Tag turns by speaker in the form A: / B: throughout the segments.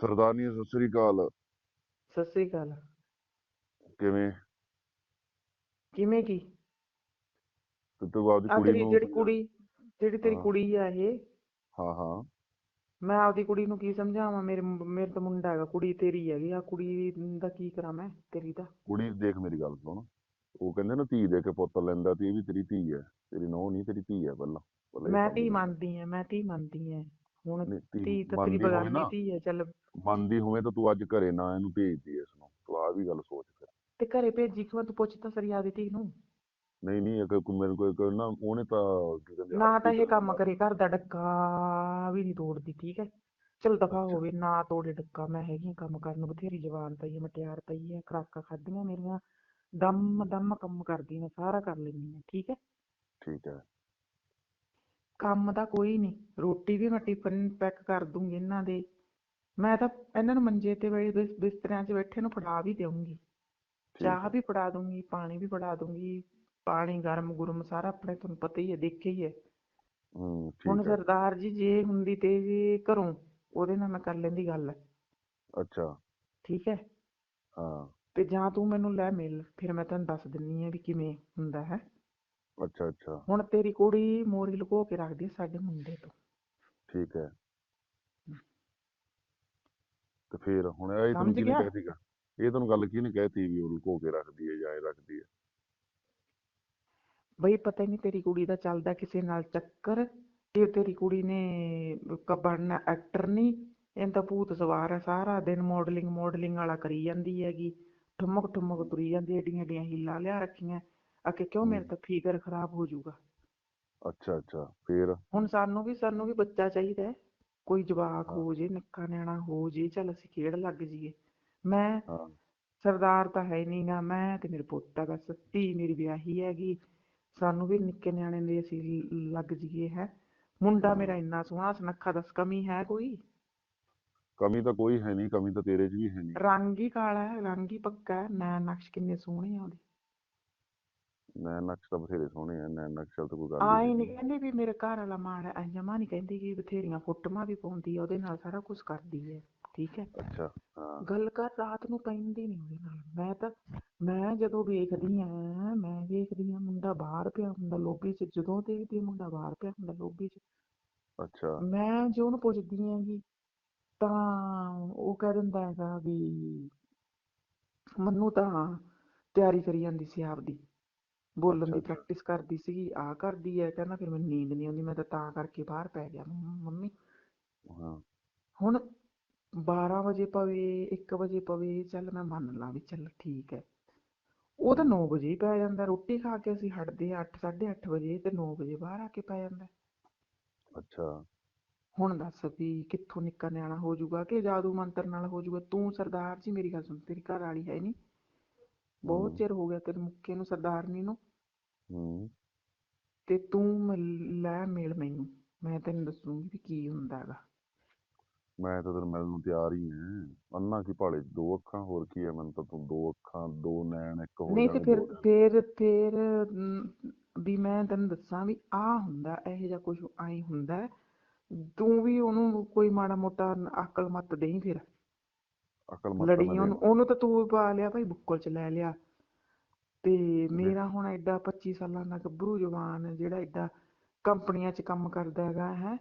A: ਸਰਦਾਰਨੀ ਸਤਿ ਸ੍ਰੀ ਅਕਾਲ।
B: ਸਤਿ ਸ੍ਰੀ ਅਕਾਲ।
A: ਕਿਵੇਂ?
B: ਕਿਵੇਂ ਕੀ?
A: ਤੇ ਤੂੰ ਆਪਦੀ
B: ਆ
A: ਕੁੜੀ
B: ਤੇਰੀ
A: ਨੂੰ
B: ਜਿਹੜੀ ਕੁੜੀ ਜਿਹੜੀ ਤੇਰੀ
A: ਹਾਂ।
B: ਕੁੜੀ ਆ ਇਹ।
A: ਹਾਂ ਹਾਂ।
B: ਮੈਂ ਆਪਦੀ ਕੁੜੀ ਨੂੰ ਕੀ ਸਮਝਾਵਾਂ? ਮੇਰੇ ਮੁੰ- ਮੇਰੇ ਤਾਂ ਮੁੰਡਾ ਹੈਗਾ ਕੁੜੀ ਤੇਰੀ ਹੈਗੀ। ਆ ਕੁੜੀ ਦਾ ਕੀ ਕਰਾਂ ਮੈਂ? ਤੇਰੀ ਦਾ
A: ਕੁੜੀ ਦੇਖ ਮੇਰੀ ਗੱਲ ਸੁਣ। ਉਹ ਕਹਿੰਦੇ ਨਾ ਧੀ ਦੇ ਕੇ ਪੁੱਤ ਲੈਂਦਾ ਤੇ ਇਹ ਵੀ ਤੇਰੀ ਧੀ ਹੈ। ਤੇਰੀ ਨੂੰਹ ਨਹੀਂ ਤੇਰੀ ਧੀ ਹੈ ਪਹਿਲਾਂ। ਪਹਿਲਾਂ ਇਹ
B: ਮੈਂ
A: ਸਮਝ
B: ਧੀ
A: ਲੈ।
B: ਮੰਨਦੀ ਆ ਮੈਂ ਧੀ ਮੰਨਦੀ ਆ ਹੁਣ
A: ਨਹੀਂ, ਧੀ
B: ਧੀ ਤਾਂ ਤੇਰੀ
A: ਮੰਨਦੀ ਹੋਵੇ
B: ਬਗਾਨੀ
A: ਨਾ
B: ਧੀ ਹੈ ਚੱਲ
A: ਮੰਨਦੀ ਹੋਵੇ ਤਾਂ ਤੂੰ ਅੱਜ ਘਰੇ ਨਾ ਇਹਨੂੰ ਭੇਜਦੀ ਇਸ ਨੂੰ ਤੂੰ ਆ ਵੀ ਗੱਲ ਸੋਚ ਫਿਰ।
B: ਤੇ ਘਰੇ ਭੇਜੀ ਕਿਉਂ? ਤੂੰ ਪੁੱਛ ਤਾਂ ਸਰੀ ਆਪਦੀ ਧੀ ਨੂੰ।
A: ਨਹੀਂ ਨਹੀਂ ਅਗਰ ਕੋਈ ਮੇਰੇ ਕੋਲ ਕੋਈ ਨਾ ਉਹਨੇ ਤਾਂ ਕੀ ਕਹਿੰਦੇ
B: ਨਾ ਤਾਂ ਇਹ ਕੰਮ। ਕਰੇ ਘਰ ਦਾ ਡੱਕਾ ਵੀ ਨਹੀਂ ਤੋੜਦੀ ਠੀਕ ਹੈ? ਚਲ ਦਫਾ
A: ਅੱਛਾ।
B: ਹੋਵੇ ਨਾ ਤੋੜੇ ਡੱਕਾ ਮੈਂ ਹੈਗੀ ਕੰਮ ਕਰਨ ਨੂੰ ਬਥੇਰੀ ਜਵਾਨ ਪਈ ਹੈ ਮਟਿਆਰ ਪਈ ਹੈ ਖੁਰਾਕਾਂ ਖਾਧੀਆਂ ਮੇਰੀਆਂ ਦਮ ਦਮ ਕੰਮ ਕਰਦੀ ਮੈਂ ਸਾਰਾ ਕਰ ਲੈਂਦੀ ਹਾਂ ਠੀਕ ਹੈ?
A: ਠੀਕ ਹੈ।
B: ਕੰਮ ਦਾ ਕੋਈ ਨਹੀਂ ਰੋਟੀ ਵੀ ਮੈਂ ਟਿਫਨ ਪੈਕ ਕਰ ਦੂੰਗੀ ਇਹਨਾਂ ਦੇ। ਮੈਂ ਤਾਂ ਇਹਨਾਂ ਨੂੰ ਮੰਜੇ ਤੇ ਬੈ ਬਿਸ- ਬਿਸਤਰਿਆਂ 'ਚ ਬੈਠੇ ਨੂੰ ਫੜਾ ਵੀ ਦੇਵਾਂਗੀ ਚਾਹ ਵੀ ਫੜਾ ਦੂੰਗੀ ਪਾਣੀ ਵੀ ਫੜਾ ਦੂੰਗੀ ਪਾਣੀ ਗਰਮ ਗੁਰਮ ਸਾਰਾ ਆਪਣੇ ਤੁਹਾਨੂੰ ਪਤਾ ਹੀ ਹੈ ਦੇਖਿਆ ਹੀ ਹੈ।
A: ਹੂੰ
B: ਹੁਣ
A: ਠੀਕ ਹੈ।
B: ਸਰਦਾਰ ਜੀ ਜੇ ਹੁੰਦੀ ਤੇ ਜੇ ਘਰੋਂ ਉਹਦੇ ਨਾਲ ਮੈਂ ਕਰ ਲੈਂਦੀ ਗੱਲ।
A: ਅੱਛਾ।
B: ਠੀਕ ਹੈ?
A: ਹਾਂ।
B: ਤੇ ਜਾਂ ਤੂੰ ਮੈਨੂੰ ਲੈ ਮਿਲ ਫਿਰ ਮੈਂ ਤੈਨੂੰ ਦੱਸ ਦਿੰਨੀ ਆ ਵੀ ਕਿਵੇਂ ਹੁੰਦਾ ਹੈ।
A: ਅੱਛਾ ਅੱਛਾ।
B: ਹੁਣ ਤੇਰੀ ਕੁੜੀ ਮੋਰੀ ਲੁਕੋ ਕੇ ਰੱਖਦੀ ਹੈ ਸਾਡੇ ਮੁੰਡੇ ਤੋਂ।
A: ਠੀਕ ਹੈ। ਤੇ ਫੇਰ ਹੁਣ ਇਹ ਤੈਨੂੰ
B: ਸਮਝ
A: ਕਿਹਨੇ
B: ਗਿਆ?
A: ਇਹ ਤੈਨੂੰ ਗੱਲ ਕਿਹਨੇ ਕਹਿਤੀ ਵੀ ਉਹ ਲੁਕੋ ਕੇ ਰੱਖਦੀ ਹੈ ਜਾਂ ਇਹ ਰੱਖਦੀ ਹੈ?
B: ਬਈ ਪਤਾ ਨਹੀਂ ਤੇਰੀ ਕੁੜੀ ਦਾ ਚੱਲਦਾ ਕਿਸੇ ਨਾਲ ਚੱਕਰ। ਇਹ ਤੇਰੀ ਕੁੜੀ ਨੇ ਕ- ਬਣਨਾ ਐਕਟਰ ਨਹੀਂ ਇਹਨੂੰ ਤਾਂ ਭੂਤ ਸਵਾਰ ਹੈ ਸਾਰਾ ਦਿਨ ਮਾਡਲਿੰਗ ਮਾਡਲਿੰਗ ਵਾਲਾ ਕਰੀ ਜਾਂਦੀ ਹੈਗੀ। ਠੁਮਕ ਠੁਮਕ ਤੁਰੀ ਜਾਂਦੀ ਏਡੀਆਂ ਏਡੀਆਂ ਹੀਲਾਂ ਲਿਆ ਰੱਖੀਆਂ। ਅਕੇ ਕਿਉਂ ਮੇਰੇ। ਤਾਂ ਫਿਗਰ ਖਰਾਬ ਹੋ ਜਾਊਗਾ।
A: ਅੱਛਾ ਅੱਛਾ ਫੇਰ?
B: ਹੁਣ ਸਾਨੂੰ ਵੀ ਸਾਨੂੰ ਵੀ ਬੱਚਾ ਚਾਹੀਦਾ ਹੈ। ਕੋਈ ਜਵਾਕ
A: ਹਾਂ।
B: ਜੇ ਨਿੱਕਾ ਨਿਆਣਾ ਹੋ ਜੇ ਚੱਲ ਅਸੀਂ ਖੇਡ ਲੱਗ ਜਾਈਏ। ਮੈਂ ਸਰਦਾਰ ਤਾਂ ਹੈ ਨੀ ਗਾ ਮੈਂ ਤੇ ਮੇਰੇ ਪੁੱਤ ਆ ਬਸ ਧੀ ਮੇਰੀ ਵਿਆਹੀ ਹੈਗੀ। ਸਾਨੂੰ ਵੀ ਨਿੱਕੇ ਨਿਆਣੇ ਦੇ ਅਸੀਂ ਲੱਗ ਜਾਈਏ ਹੈ। ਮੁੰਡਾ। ਮੇਰਾ ਇੰਨਾ ਸੋਹਣਾ ਸੁਨੱਖਾ ਦੱਸ ਕਮੀ ਹੈ ਕੋਈ?
A: ਕਮੀ ਤਾਂ ਕੋਈ ਹੈ ਨਹੀਂ ਕਮੀ ਤਾਂ ਤੇਰੇ 'ਚ ਵੀ ਹੈ ਨਹੀਂ
B: ਰੰਗ ਹੀ ਕਾਲਾ ਹੈ ਰੰਗ ਹੀ ਪੱਕਾ ਹੈ। ਨੈਣ ਨਕਸ਼ ਕਿੰਨੇ ਸੋਹਣੇ ਆ ਉਹਦੇ।
A: ਨੈਣ ਨਕਸ਼ ਤਾਂ ਬਥੇਰੇ ਸੋਹਣੇ ਆ ਨੈਣ ਨਕਸ਼ ਵਾਲੀ ਤਾਂ ਕੋਈ ਗੱਲ
B: ਨਹੀਂ
A: ਨਹੀਂ
B: ਕਹਿੰਦੀ ਵੀ ਮੇਰੇ ਘਰ ਵਾਲਾ ਮਾੜਾ ਐ ਜਮਾ ਨਹੀਂ ਕਹਿੰਦੀ ਕਿ ਬਥੇਰੀਆਂ ਫੋਟੋਆਂ ਵੀ ਪਾਉਂਦੀ ਆ ਉਹਦੇ ਨਾਲ ਸਾਰਾ ਕੁਝ ਕਰਦੀ ਹੈ ਠੀਕ ਹੈ?
A: ਅੱਛਾ ਹਾਂ।
B: ਗੱਲ ਕਰ ਰਾਤ ਨੂੰ ਪੈਂਦੀ ਨਹੀਂ ਉਹਦੇ ਨਾਲ। ਮੈਂ ਤਾਂ ਮੈਂ ਜਦੋਂ ਵੇਖਦੀ ਆ ਮੈਂ ਵੇਖਦੀ ਆ ਮੁੰਡਾ ਬਾਹਰ ਪਿਆ ਹੁੰਦਾ ਲੋਬੀ 'ਚ ਜਦੋਂ ਦੇਖਦੀ ਆ ਮੁੰਡਾ ਬਾਹਰ ਪਿਆ ਹੁੰਦਾ ਲੋਬੀ 'ਚ।
A: ਅੱਛਾ।
B: ਮੈਂ ਜੇ ਉਹਨੂੰ ਪੁੱਛਦੀ ਆਂਗੀ ਤਾਂ ਉਹ ਕਹਿ ਦਿੰਦਾ ਹੈਗਾ ਵੀ ਮੈਨੂੰ ਤਾਂ ਤਿਆਰੀ ਕਰੀ ਜਾਂਦੀ ਸੀ ਆਪਦੀ। ਬੋਲਣ ਦੀ। ਪ੍ਰੈਕਟਿਸ ਕਰਦੀ ਸੀਗੀ ਆ ਕਰਦੀ ਹੈ ਕਹਿੰਦਾ ਫਿਰ ਮੈਨੂੰ ਨੀਂਦ ਨਹੀਂ ਆਉਂਦੀ ਮੈਂ ਤਾਂ ਤਾਂ ਕਰਕੇ ਬਾਹਰ ਪੈ ਗਿਆ ਮੰਮ-
A: ਹਾਂ।
B: ਹੁਣ 12 ਵਜੇ ਪਵੇ 1 ਵਜੇ ਪਵੇ ਚੱਲ ਮੈਂ ਮੰਨ ਲਾਂ ਵੀ ਚੱਲ ਠੀਕ ਹੈ। ਉਹ ਤਾਂ 9 ਵਜੇ ਹੀ ਪੈ ਜਾਂਦਾ ਰੋਟੀ ਖਾ ਕੇ ਅਸੀਂ ਹਟਦੇ 8 8:30 ਵਜੇ ਤੇ 9 ਵਜੇ ਬਾਹਰ ਆ ਕੇ ਪੈ ਜਾਂਦਾ।
A: ਅੱਛਾ।
B: ਹੁਣ ਦੱਸ ਵੀ ਕਿੱਥੋਂ ਨਿੱਕਾ ਨਿਆਣਾ ਹੋ ਜਾਊਗਾ ਕਿ ਜਾਦੂ ਮੰਤਰ ਨਾਲ ਹੋ ਜਾਊਗਾ? ਤੂੰ ਸਰਦਾਰ ਜੀ ਮੇਰੀ ਗੱਲ ਸੁਣ ਤੇਰੀ ਘਰ ਵਾਲੀ ਹੈ ਨਹੀਂ ਬਹੁਤ। ਚਿਰ ਹੋ ਗਿਆ ਤੇਰੇ ਮੁੱਕੇ ਨੂੰ ਸਰਦਾਰਨੀ ਨੂੰ।
A: ਹੂੰ।
B: ਤੇ ਤੂੰ ਮਿਲ- ਲੈ ਮਿਲ ਮੈਨੂੰ। ਮੈਂ ਤੈਨੂੰ ਦੱਸੂਗੀ ਵੀ ਕੀ ਹੁੰਦਾ ਹੈਗਾ।
A: ਮੈਂ ਤਾਂ ਤੈਨੂੰ ਮਿਲਣ ਨੂੰ ਤਿਆਰ ਹੀ ਹਾਂ ਅੰਨਾ ਕੀ ਭਾਲੇ ਦੋ ਅੱਖਾਂ? ਹੋਰ ਕੀ ਹੈ ਮੈਨੂੰ ਤਾਂ ਤੂੰ ਦੋ ਅੱਖਾਂ ਦੋ ਨੈਣ ਇੱਕ ਹੋ
B: ਨਹੀਂ ਤੇ
A: ਜਾਣੇ
B: ਫਿਰ
A: ਦੋ।
B: ਫਿਰ ਫਿਰ ਅਮ, ਵੀ ਮੈਂ ਤੈਨੂੰ ਦੱਸਾਂ ਵੀ ਆ ਹੁੰਦਾ ਇਹੋ ਜਿਹਾ ਕੁਝ ਆਈ ਹੁੰਦਾ। ਹੈ। ਤੂੰ ਵੀ ਉਹਨੂੰ ਕੋਈ ਮਾੜਾ ਮੋਟਾ ਅਕਲ ਮੱਤ ਦੇਈ ਫਿਰ।
A: ਅਕਲ ਮੱਤ
B: ਲੜੀ
A: ਮੈਂ
B: ਉਹਨੂੰ
A: ਦੇਣਾ।
B: ਉਹਨੂੰ ਤਾਂ ਤੂੰ ਪਾ ਲਿਆ ਭਾਈ ਬੁੱਕਲ ਚ ਲੈ ਲਿਆ। ਤੇ ਮੇਰਾ ਹੁਣ ਐਡਾ 25 ਸਾਲਾਂ ਦਾ ਗੱਭਰੂ ਜਵਾਨ ਜਿਹੜਾ ਐਡਾ ਕੰਪਨੀਆਂ 'ਚ ਕੰਮ ਕਰਦਾ ਹੈਗਾ ਹੈ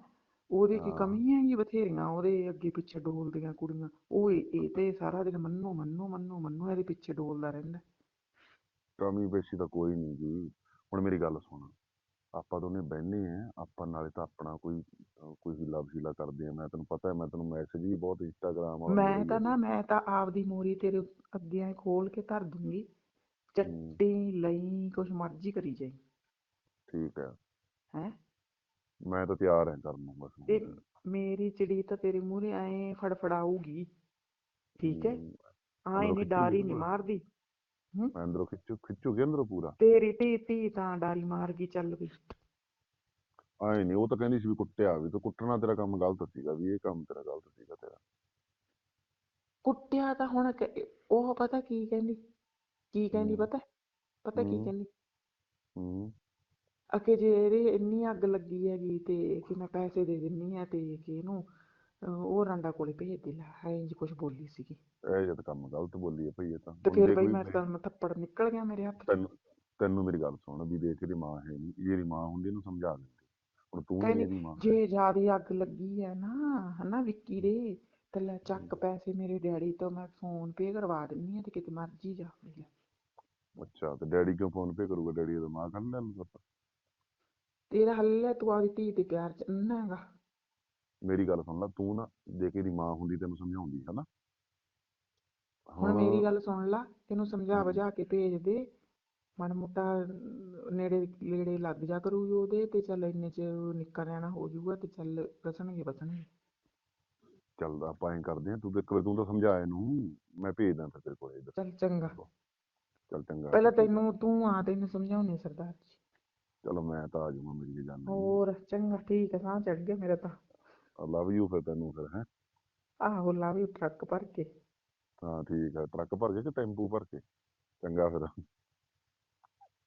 B: ਉਹਦੀ ਕੀ
A: ਹਾਂ।
B: ਕਮੀ ਹੈਗੀ ਬਥੇਰੀਆਂ ਉਹਦੇ ਅੱਗੇ ਪਿੱਛੇ ਡੋਲਦੀਆਂ ਕੁੜੀਆਂ। ਉਹ ਇਹ ਇਹ ਤੇ ਸਾਰਾ ਦਿਨ ਮੰਨੋ ਮੰਨੋ ਮੰਨੋ ਮੰਨੋ ਇਹਦੇ ਪਿੱਛੇ ਡੋਲਦਾ ਰਹਿੰਦਾ।
A: ਕਮੀ ਪੇਸ਼ੀ ਤਾਂ ਕੋਈ ਨਹੀਂ ਜੀ। ਹੁਣ ਮੇਰੀ ਗੱਲ ਸੁਣ ਆਪਾਂ ਦੋਨੇ ਬਹਿਨੇ ਆ ਆਪਾਂ ਨਾਲੇ ਤਾਂ ਆਪਣਾ ਕੋਈ ਕੋਈ ਹੀਲਾ ਵਸੀਲਾ ਕਰਦੇ ਆ। ਮੈਂ ਤੈਨੂੰ ਪਤਾ ਹੈ ਮੈਂ ਤੈਨੂੰ ਮੈਸੇਜ ਵੀ ਬਹੁਤ ਇੰਸਟਾਗ੍ਰਾਮ
B: ਮੈਂ ਤਾਂ ਨਾ ਮੈਂ ਤਾਂ ਆਪਦੀ ਮੋਰੀ ਤੇਰੇ ਅੱਗੇ ਐ ਖੋਲ ਕੇ ਧਰ ਦੂੰਗੀ। ਚੱਟੀ ਲਈ ਕੁਛ ਮਰਜ਼ੀ ਕਰੀ ਜਾਈ।
A: ਠੀਕ ਹੈ।
B: ਹੈ?
A: ਮੈਂ ਤਾਂ ਤਿਆਰ ਹਾਂ ਕਰਨ ਨੂੰ ਬਸ
B: ਤੇ ਮੇਰੀ ਚਿੜੀ ਤਾਂ ਤੇਰੇ ਮੂਹਰੇ ਐ ਫੜਫੜਾਊਗੀ। ਠੀਕ ਹੈ? ਆਏ
A: ਖਿੱਚੂਗੀ
B: ਡਾਰੀ ਨਹੀਂ
A: ਪੂਰਾ।
B: ਮਾਰਦੀ।
A: ਮੈਂ ਅੰਦਰੋਂ ਖਿੱਚੂ ਖਿੱਚੂਗੇ ਅੰਦਰੋਂ ਪੂਰਾ?
B: ਤੇਰੀ ਧੀ ਧੀ ਤਾਂ ਡਾਰੀ ਮਾਰ ਗਈ ਚੱਲ ਵੀ।
A: ਆਏ ਨਹੀਂ ਉਹ ਤਾਂ ਕਹਿੰਦੀ ਸੀ ਵੀ ਕੁੱਟਿਆ ਵੀ ਤੂੰ ਕੁੱਟਣਾ ਤੇਰਾ ਕੰਮ ਗਲਤ ਸੀਗਾ ਵੀ ਇਹ ਕੰਮ ਤੇਰਾ ਗਲਤ ਸੀਗਾ ਤੇਰਾ।
B: ਕੁੱਟਿਆ ਤਾਂ ਹੁਣ ਕ- ਉਹ ਪਤਾ ਕੀ ਕਹਿੰਦੀ? ਕੀ ਕਹਿੰਦੀ। ਪਤਾ? ਪਤਾ ਕੀ। ਕਹਿੰਦੀ?
A: ਹੂੰ।
B: ਜੇ ਇਹਦੀ ਇੰਨੀ ਅੱਗ ਲੱਗੀ ਹੈਗੀ ਤੇ ਕਿ ਮੈਂ ਪੈਸੇ ਦੇ ਦਿੰਨੀ ਆ ਤੇ ਕਿ ਇਹਨੂੰ ਅਹ ਉਹ ਰਾਂਡਾ ਕੋਲੇ ਭੇਜ ਦੇ ਲੈ। ਹੈ ਇੰਜ ਕੁਝ ਬੋਲੀ ਸੀਗੀ।
A: ਇਹ ਜਦ ਕੰਮ ਗਲਤ ਬੋਲੀ ਹੈ ਭਈ ਇਹ ਤਾਂ।
B: ਤੇ
A: ਹੁਣ
B: ਫਿਰ
A: ਜੇ
B: ਬਈ ਮੈਂ ਤਾਂ ਮੈਂ ਥੱਪੜ ਨਿਕਲ ਗਿਆ ਮੇਰੇ ਹੱਥ
A: ਤੈਨੂੰ ਤੈਨੂੰ ਮੇਰੀ ਗੱਲ ਸੁਣ ਵੀ ਦੇਖ ਇਹਦੀ ਮਾਂ ਹੈ ਨਹੀਂ ਜੇ ਇਹਦੀ ਮਾਂ ਹੁੰਦੀ ਇਹਨੂੰ ਸਮਝਾ ਦਿੰਦੀ ਹੁਣ ਤੂੰ ਨਹੀਂ
B: ਕਹਿੰਦੀ
A: ਇਹਦੀ ਮਾਂ
B: ਜੇ ਜਿਆਦੀ ਅੱਗ ਲੱਗੀ ਹੈ ਨਾ ਹਨਾ ਵਿੱਕੀ ਦੇ ਤੇ ਲੈ ਚੱਕ ਪੈਸੇ ਮੇਰੇ ਡੈਡੀ ਤੋਂ ਮੈਂ ਫੋਨ ਪੇ ਕਰਵਾ ਦਿੰਨੀ ਆ ਤੇ ਕਿਤੇ ਮਰਜ਼ੀ ਜਾ ਲੈ
A: ਅੱਛਾ ਤੇ ਡੈਡੀ ਕਿਉਂ ਫੋਨ ਪੇ ਕਰੂਗਾ? ਡੈਡੀ ਦਾ ਮਾਂ ਕੱਢ ਲੈਣ ਪਤਾ
B: ਤੇਰਾ ਹੱਲੇ ਤੂੰ ਆਪਦੀ ਧੀ ਦੇ ਪਿਆਰ ਚ ਅੰਨਾ ਹੈਗਾ।
A: ਮੇਰੀ ਗੱਲ ਸੁਣ ਲੈ ਤੂੰ ਨਾ ਜੇ ਕਿ ਮਾਂ ਹੁੰਦੀ ਤੈਨੂੰ ਸਮਝਾਉਂਦੀ ਹਨਾ?
B: ਹੁਣ ਮੇਰੀ ਗੱਲ ਸੁਣ ਲਾ ਇਹਨੂੰ ਸਮਝਾ। ਬੁਝਾ ਕੇ ਭੇਜ ਦੇ। ਮਾੜਾ ਮੋਟਾ ਨੇੜੇ ਨੇੜੇ ਲੱਗ ਜਾ ਕਰੂ ਉਹਦੇ ਤੇ ਚੱਲ ਇੰਨੇ ਚ ਨਿੱਕਾ ਨਿਆਣਾ ਹੋ ਜਾਊਗਾ ਤੇ ਚੱਲ ਬਸਣਗੇ ਬਸਣਗੇ
A: ਚੱਲਦਾ ਆਪਾਂ ਐਂ ਕਰਦੇ ਆ ਤੂੰ ਤਾਂ ਇੱਕ ਵਾਰ ਤੂੰ ਤਾਂ ਸਮਝਾ ਇਹਨੂੰ। ਮੈਂ ਭੇਜਦਾ ਫਿਰ ਤੇਰੇ ਕੋਲ
B: ਚੱਲ ਚੰਗਾ।
A: ਚੱਲ ਚੰਗਾ
B: ਪਹਿਲਾਂ ਤੈਨੂੰ ਤੂੰ ਆ ਤੈਨੂੰ ਸਮਝਾਉਣੀ ਸਰਦਾਰ ਜੀ।
A: ਚਲੋ ਮੈਂ ਤਾਂ ਆ ਜਾਊਂਗਾ ਮੇਰੀ ਜਾਨ
B: ਹੋਰ ਚੰਗਾ ਠੀਕ ਹੈ ਸਾਹ ਚੜ ਗਿਆ ਮੇਰਾ ਤਾਂ।
A: ਲਵ ਯੂ ਫਿਰ ਤੈਨੂੰ ਫਿਰ ਹੈ?
B: ਆਹੋ ਲਾ ਵੀ ਟਰੱਕ ਭਰ ਕੇ।
A: ਹਾਂ ਠੀਕ ਹੈ ਟਰੱਕ ਭਰ ਕੇ ਕਿ ਟੈਂਪੂ ਭਰ ਕੇ? ਚੰਗਾ ਫਿਰ।